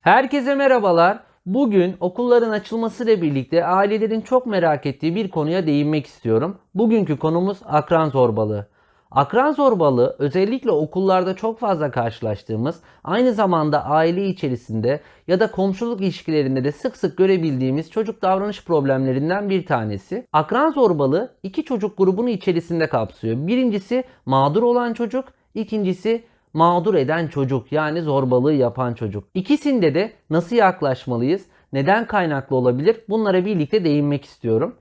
Herkese merhabalar. Bugün okulların açılmasıyla birlikte ailelerin çok merak ettiği bir konuya değinmek istiyorum. Bugünkü konumuz akran zorbalığı. Akran zorbalığı özellikle okullarda çok fazla karşılaştığımız, aynı zamanda aile içerisinde ya da komşuluk ilişkilerinde de sık sık görebildiğimiz çocuk davranış problemlerinden bir tanesi. Akran zorbalığı iki çocuk grubunu içerisinde kapsıyor. Birincisi mağdur olan çocuk, ikincisi mağdur eden çocuk yani zorbalığı yapan çocuk. İkisinde de nasıl yaklaşmalıyız? Neden kaynaklı olabilir? Bunlara birlikte değinmek istiyorum.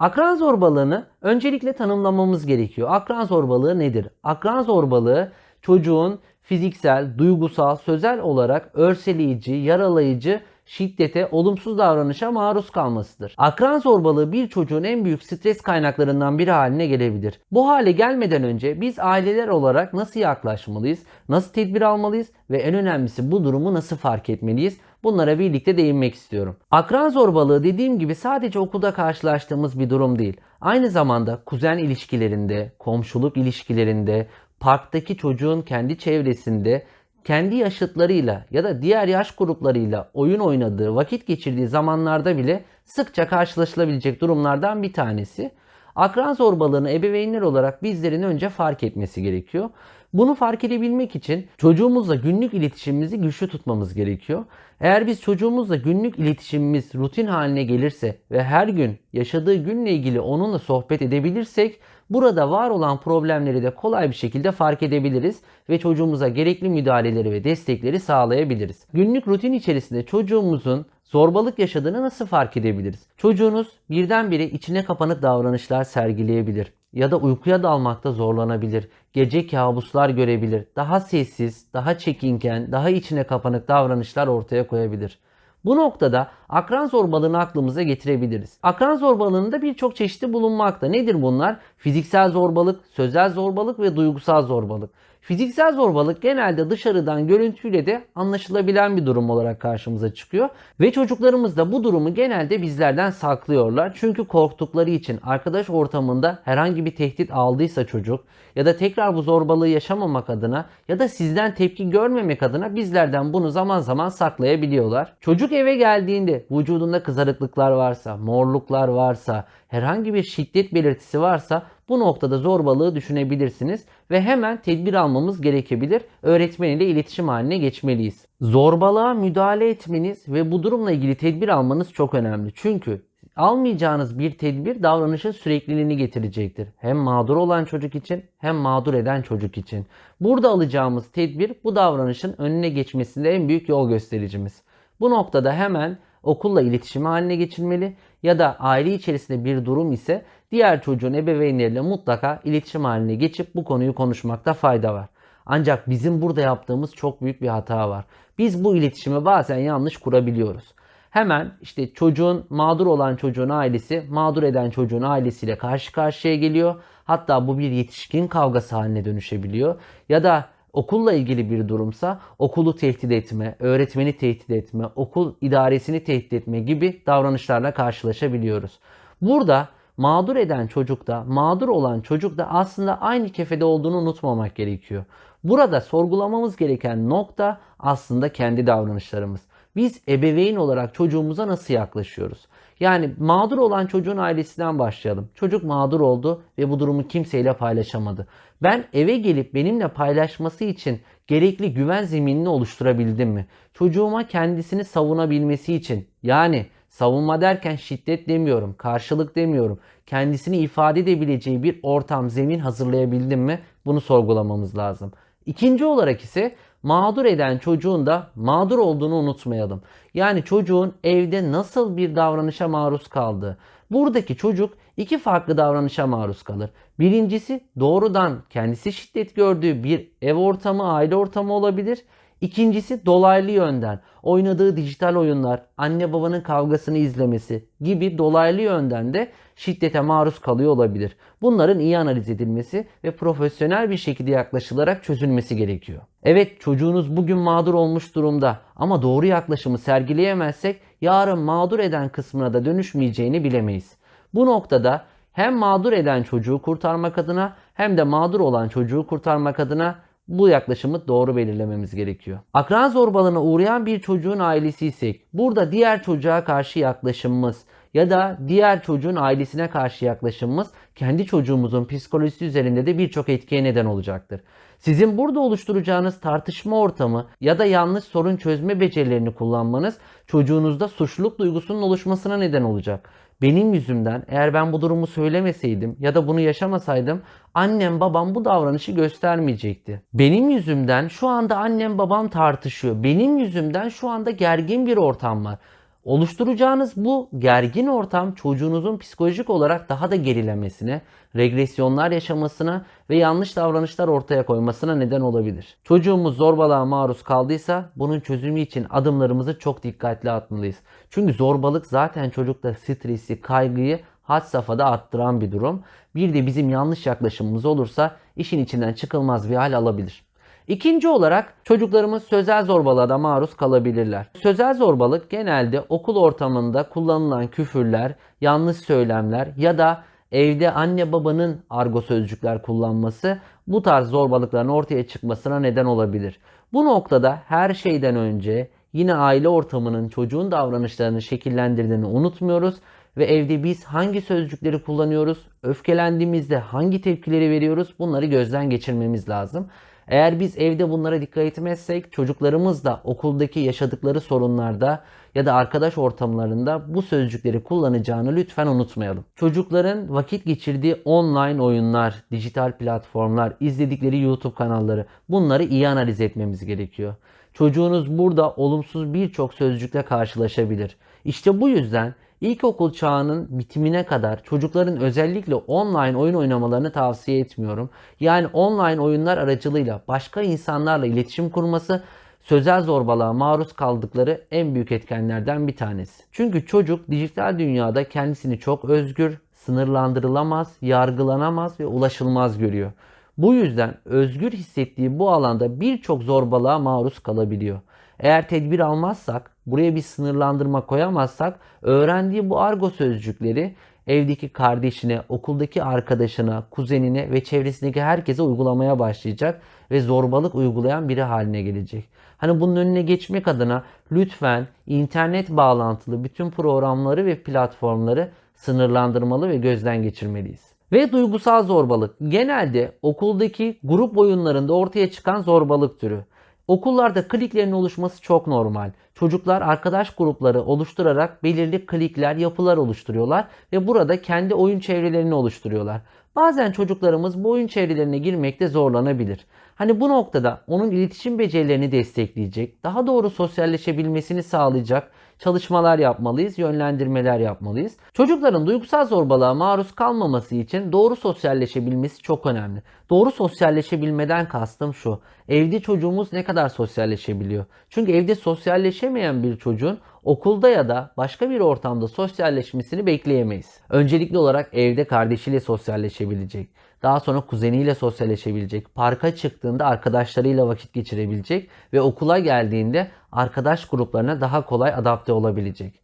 Akran zorbalığını öncelikle tanımlamamız gerekiyor. Akran zorbalığı nedir? Akran zorbalığı çocuğun fiziksel, duygusal, sözel olarak örseleyici, yaralayıcı şiddete, olumsuz davranışa maruz kalmasıdır. Akran zorbalığı bir çocuğun en büyük stres kaynaklarından biri haline gelebilir. Bu hale gelmeden önce biz aileler olarak nasıl yaklaşmalıyız, nasıl tedbir almalıyız ve en önemlisi bu durumu nasıl fark etmeliyiz? Bunlara birlikte değinmek istiyorum. Akran zorbalığı dediğim gibi sadece okulda karşılaştığımız bir durum değil. Aynı zamanda kuzen ilişkilerinde, komşuluk ilişkilerinde, parktaki çocuğun kendi çevresinde kendi yaşıtlarıyla ya da diğer yaş gruplarıyla oyun oynadığı, vakit geçirdiği zamanlarda bile sıkça karşılaşılabilecek durumlardan bir tanesi. Akran zorbalığını ebeveynler olarak bizlerin önce fark etmesi gerekiyor. Bunu fark edebilmek için çocuğumuzla günlük iletişimimizi güçlü tutmamız gerekiyor. Eğer biz çocuğumuzla günlük iletişimimiz rutin haline gelirse ve her gün yaşadığı günle ilgili onunla sohbet edebilirsek burada var olan problemleri de kolay bir şekilde fark edebiliriz ve çocuğumuza gerekli müdahaleleri ve destekleri sağlayabiliriz. Günlük rutin içerisinde çocuğumuzun zorbalık yaşadığını nasıl fark edebiliriz? Çocuğunuz birdenbire içine kapanık davranışlar sergileyebilir ya da uykuya dalmakta zorlanabilir. Gece kabuslar görebilir. Daha sessiz, daha çekinken, daha içine kapanık davranışlar ortaya koyabilir. Bu noktada akran zorbalığını aklımıza getirebiliriz. Akran zorbalığında birçok çeşidi bulunmakta. Nedir bunlar? Fiziksel zorbalık, sözel zorbalık ve duygusal zorbalık. Fiziksel zorbalık genelde dışarıdan görüntüyle de anlaşılabilen bir durum olarak karşımıza çıkıyor. Ve çocuklarımız da bu durumu genelde bizlerden saklıyorlar. Çünkü korktukları için arkadaş ortamında herhangi bir tehdit aldıysa çocuk ya da tekrar bu zorbalığı yaşamamak adına ya da sizden tepki görmemek adına bizlerden bunu zaman zaman saklayabiliyorlar. Çocuk eve geldiğinde vücudunda kızarıklıklar varsa, morluklar varsa, herhangi bir şiddet belirtisi varsa bu noktada zorbalığı düşünebilirsiniz ve hemen tedbir almamız gerekebilir. Öğretmen ile iletişim haline geçmeliyiz. Zorbalığa müdahale etmeniz ve bu durumla ilgili tedbir almanız çok önemli. Çünkü almayacağınız bir tedbir davranışın sürekliliğini getirecektir. Hem mağdur olan çocuk için hem mağdur eden çocuk için. Burada alacağımız tedbir bu davranışın önüne geçmesinde en büyük yol göstericimiz. Bu noktada hemen okulla iletişim haline geçilmeli ya da aile içerisinde bir durum ise diğer çocuğun ebeveynleriyle mutlaka iletişim haline geçip bu konuyu konuşmakta fayda var. Ancak bizim burada yaptığımız çok büyük bir hata var. Biz bu iletişimi bazen yanlış kurabiliyoruz. Hemen işte çocuğun mağdur olan çocuğun ailesi mağdur eden çocuğun ailesiyle karşı karşıya geliyor. Hatta bu bir yetişkin kavgası haline dönüşebiliyor. Ya da okulla ilgili bir durumsa okulu tehdit etme, öğretmeni tehdit etme, okul idaresini tehdit etme gibi davranışlarla karşılaşabiliyoruz. Burada mağdur eden çocuk da mağdur olan çocuk da aslında aynı kefede olduğunu unutmamak gerekiyor. Burada sorgulamamız gereken nokta aslında kendi davranışlarımız. Biz ebeveyn olarak çocuğumuza nasıl yaklaşıyoruz? Yani mağdur olan çocuğun ailesinden başlayalım. Çocuk mağdur oldu ve bu durumu kimseyle paylaşamadı. Ben eve gelip benimle paylaşması için gerekli güven zeminini oluşturabildim mi? Çocuğuma kendisini savunabilmesi için yani savunma derken şiddet demiyorum, karşılık demiyorum. Kendisini ifade edebileceği bir ortam, zemin hazırlayabildim mi? Bunu sorgulamamız lazım. İkinci olarak ise mağdur eden çocuğun da mağdur olduğunu unutmayalım. Yani çocuğun evde nasıl bir davranışa maruz kaldığı. Buradaki çocuk iki farklı davranışa maruz kalır. Birincisi doğrudan kendisi şiddet gördüğü bir ev ortamı, aile ortamı olabilir. İkincisi dolaylı yönden oynadığı dijital oyunlar, anne babanın kavgasını izlemesi gibi dolaylı yönden de şiddete maruz kalıyor olabilir. Bunların iyi analiz edilmesi ve profesyonel bir şekilde yaklaşılarak çözülmesi gerekiyor. Evet çocuğunuz bugün mağdur olmuş durumda ama doğru yaklaşımı sergileyemezsek yarın mağdur eden kısmına da dönüşmeyeceğini bilemeyiz. Bu noktada hem mağdur eden çocuğu kurtarmak adına hem de mağdur olan çocuğu kurtarmak adına bu yaklaşımı doğru belirlememiz gerekiyor. Akran zorbalığına uğrayan bir çocuğun ailesiysek burada diğer çocuğa karşı yaklaşımımız ya da diğer çocuğun ailesine karşı yaklaşımımız kendi çocuğumuzun psikolojisi üzerinde de birçok etkiye neden olacaktır. Sizin burada oluşturacağınız tartışma ortamı ya da yanlış sorun çözme becerilerini kullanmanız çocuğunuzda suçluluk duygusunun oluşmasına neden olacak. Benim yüzümden eğer ben bu durumu söylemeseydim ya da bunu yaşamasaydım annem babam bu davranışı göstermeyecekti. Benim yüzümden şu anda annem babam tartışıyor. Benim yüzümden şu anda gergin bir ortam var. Oluşturacağınız bu gergin ortam çocuğunuzun psikolojik olarak daha da gerilemesine, regresyonlar yaşamasına ve yanlış davranışlar ortaya koymasına neden olabilir. Çocuğumuz zorbalığa maruz kaldıysa bunun çözümü için adımlarımızı çok dikkatli atmalıyız. Çünkü zorbalık zaten çocukta stresi, kaygıyı had safhada arttıran bir durum. Bir de bizim yanlış yaklaşımımız olursa işin içinden çıkılmaz bir hal alabilir. İkinci olarak çocuklarımız sözel zorbalığa da maruz kalabilirler. Sözel zorbalık genelde okul ortamında kullanılan küfürler, yanlış söylemler ya da evde anne babanın argo sözcükler kullanması bu tarz zorbalıkların ortaya çıkmasına neden olabilir. Bu noktada her şeyden önce yine aile ortamının çocuğun davranışlarını şekillendirdiğini unutmuyoruz ve evde biz hangi sözcükleri kullanıyoruz, öfkelendiğimizde hangi tepkileri veriyoruz bunları gözden geçirmemiz lazım. Eğer biz evde bunlara dikkat etmezsek çocuklarımız da okuldaki yaşadıkları sorunlarda ya da arkadaş ortamlarında bu sözcükleri kullanacağını lütfen unutmayalım. Çocukların vakit geçirdiği online oyunlar, dijital platformlar, izledikleri YouTube kanalları bunları iyi analiz etmemiz gerekiyor. Çocuğunuz burada olumsuz birçok sözcükle karşılaşabilir. İşte bu yüzden İlkokul çağının bitimine kadar çocukların özellikle online oyun oynamalarını tavsiye etmiyorum. Yani online oyunlar aracılığıyla başka insanlarla iletişim kurması sözel zorbalığa maruz kaldıkları en büyük etkenlerden bir tanesi. Çünkü çocuk dijital dünyada kendisini çok özgür, sınırlandırılamaz, yargılanamaz ve ulaşılmaz görüyor. Bu yüzden özgür hissettiği bu alanda birçok zorbalığa maruz kalabiliyor. Eğer tedbir almazsak, buraya bir sınırlandırma koyamazsak öğrendiği bu argo sözcükleri evdeki kardeşine, okuldaki arkadaşına, kuzenine ve çevresindeki herkese uygulamaya başlayacak ve zorbalık uygulayan biri haline gelecek. Hani bunun önüne geçmek adına lütfen internet bağlantılı bütün programları ve platformları sınırlandırmalı ve gözden geçirmeliyiz. Ve duygusal zorbalık genelde okuldaki grup oyunlarında ortaya çıkan zorbalık türü. Okullarda kliklerin oluşması çok normal. Çocuklar arkadaş grupları oluşturarak belirli klikler, yapılar oluşturuyorlar ve burada kendi oyun çevrelerini oluşturuyorlar. Bazen çocuklarımız bu oyun çevrelerine girmekte zorlanabilir. Hani bu noktada onun iletişim becerilerini destekleyecek, daha doğru sosyalleşebilmesini sağlayacak çalışmalar yapmalıyız, yönlendirmeler yapmalıyız. Çocukların duygusal zorbalığa maruz kalmaması için doğru sosyalleşebilmesi çok önemli. Doğru sosyalleşebilmeden kastım şu. Evde çocuğumuz ne kadar sosyalleşebiliyor? Çünkü evde sosyalleşemeyen bir çocuğun okulda ya da başka bir ortamda sosyalleşmesini bekleyemeyiz. Öncelikli olarak evde kardeşiyle sosyalleşebilecek. Daha sonra kuzeniyle sosyalleşebilecek. Parka çıktığında arkadaşlarıyla vakit geçirebilecek ve okula geldiğinde arkadaş gruplarına daha kolay adapte olabilecek.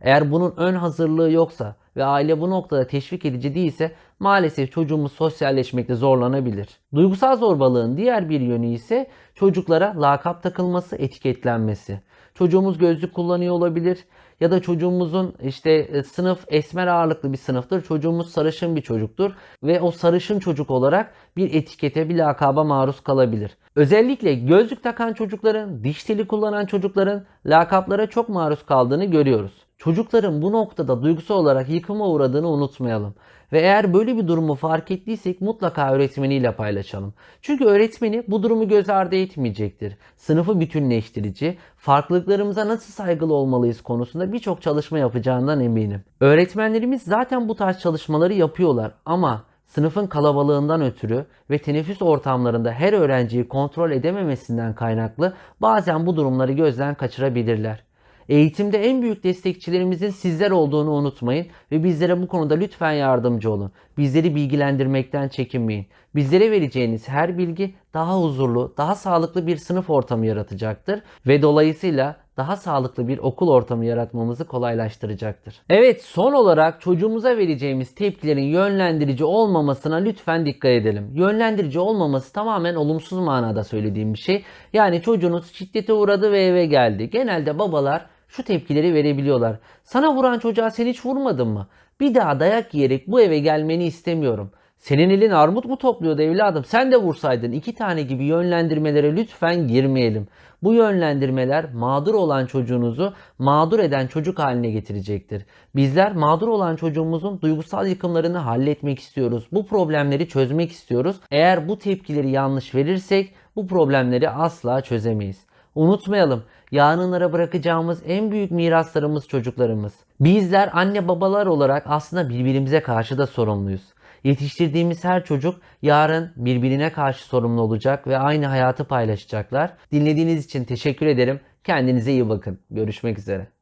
Eğer bunun ön hazırlığı yoksa ve aile bu noktada teşvik edici değilse maalesef çocuğumuz sosyalleşmekte zorlanabilir. Duygusal zorbalığın diğer bir yönü ise çocuklara lakap takılması, etiketlenmesi. Çocuğumuz gözlük kullanıyor olabilir ya da çocuğumuzun işte e, sınıf esmer ağırlıklı bir sınıftır. Çocuğumuz sarışın bir çocuktur ve o sarışın çocuk olarak bir etikete, bir lakaba maruz kalabilir. Özellikle gözlük takan çocukların, diş teli kullanan çocukların lakaplara çok maruz kaldığını görüyoruz. Çocukların bu noktada duygusal olarak yıkıma uğradığını unutmayalım. Ve eğer böyle bir durumu fark ettiysek mutlaka öğretmeniyle paylaşalım. Çünkü öğretmeni bu durumu göz ardı etmeyecektir. Sınıfı bütünleştirici, farklılıklarımıza nasıl saygılı olmalıyız konusunda birçok çalışma yapacağından eminim. Öğretmenlerimiz zaten bu tarz çalışmaları yapıyorlar ama sınıfın kalabalığından ötürü ve teneffüs ortamlarında her öğrenciyi kontrol edememesinden kaynaklı bazen bu durumları gözden kaçırabilirler. Eğitimde en büyük destekçilerimizin sizler olduğunu unutmayın ve bizlere bu konuda lütfen yardımcı olun. Bizleri bilgilendirmekten çekinmeyin. Bizlere vereceğiniz her bilgi daha huzurlu, daha sağlıklı bir sınıf ortamı yaratacaktır ve dolayısıyla daha sağlıklı bir okul ortamı yaratmamızı kolaylaştıracaktır. Evet son olarak çocuğumuza vereceğimiz tepkilerin yönlendirici olmamasına lütfen dikkat edelim. Yönlendirici olmaması tamamen olumsuz manada söylediğim bir şey. Yani çocuğunuz şiddete uğradı ve eve geldi. Genelde babalar şu tepkileri verebiliyorlar. Sana vuran çocuğa sen hiç vurmadın mı? Bir daha dayak yiyerek bu eve gelmeni istemiyorum. Senin elin armut mu topluyordu evladım? Sen de vursaydın. İki tane gibi yönlendirmelere lütfen girmeyelim. Bu yönlendirmeler mağdur olan çocuğunuzu mağdur eden çocuk haline getirecektir. Bizler mağdur olan çocuğumuzun duygusal yıkımlarını halletmek istiyoruz. Bu problemleri çözmek istiyoruz. Eğer bu tepkileri yanlış verirsek bu problemleri asla çözemeyiz. Unutmayalım, yarınlara bırakacağımız en büyük miraslarımız çocuklarımız. Bizler anne babalar olarak aslında birbirimize karşı da sorumluyuz. Yetiştirdiğimiz her çocuk yarın birbirine karşı sorumlu olacak ve aynı hayatı paylaşacaklar. Dinlediğiniz için teşekkür ederim. Kendinize iyi bakın. Görüşmek üzere.